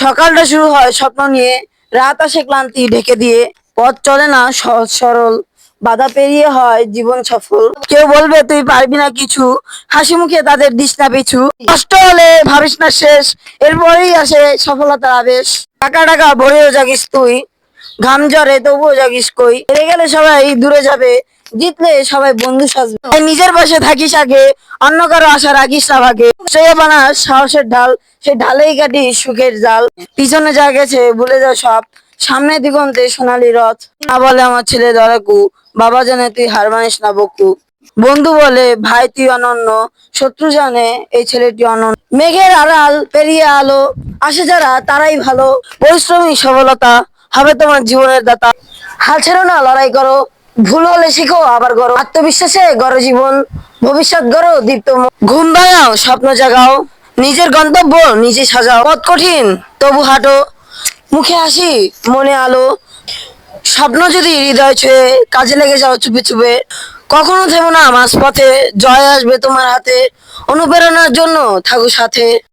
সকালটা শুরু হয় স্বপ্ন নিয়ে। রাত আসে ক্লান্তি ঢেকে দিয়ে। পথ চলে না সহজ সরল। বাধা পেরিয়ে হয় জীবন সফল। কেউ বলবে, তুই পারবি না কিছু। হাসি মুখে তাদের দিস না পিছু। কষ্ট হলে ভাবিস না শেষ। এরপরেই আসে সফলতার আবেশ। টাকা টাকা ভরেও জাগিস তুই। ঘাম ঝরে তবুও জাগিস কই। হেরে গেলে সবাই দূরে যাবে। জিতলে সবাই বন্ধু সাজবে। নিজের পাশে থাকিস আগে, অন্য কারও আশা রাখিস না ভাগে শ্রেয় বানাস সাহসের ঢাল সে ঢালেই কাটি সুখের জাল। পিছনে যা গেছে, ভুলে যা সব। সামনে দিগন্তে সোনালি রথ। না বলে আমার ছেলে দরাকু, বাবা জানে তুই হার মানিস না বকু। বন্ধু বলে, ভাই, তুই অনন্য। শত্রু জানে, এই ছেলেটি অনন্য। মেঘের আড়াল পেরিয়ে আলো। আসে যারা, তারাই ভালো। পরিশ্রমী সফলতা হবে তোমার জীবনের দাতা। হাল ছেড়ো না, লড়াই করো। ভুল হলে শিখো, আবার করো আত্মবিশ্বাসে গড়ো জীবন, ভবিষ্যৎ গড়ো দীপ্ত। ঘুম ভাঙাও, স্বপ্ন জাগাও, নিজের গন্তব্য নিজে সাজাও। পথ কঠিন, তবু হাঁটো। মুখে হাসি, মনে আলো। স্বপ্ন যদি হৃদয় ছুঁয়ে, কাজে লেগে যাও চুপে চুপে। কখনো থেমো না, মাঝপথে। জয় আসবে তোমার হাতে। অনুপ্রেরণার জন্য থাকো সাথে।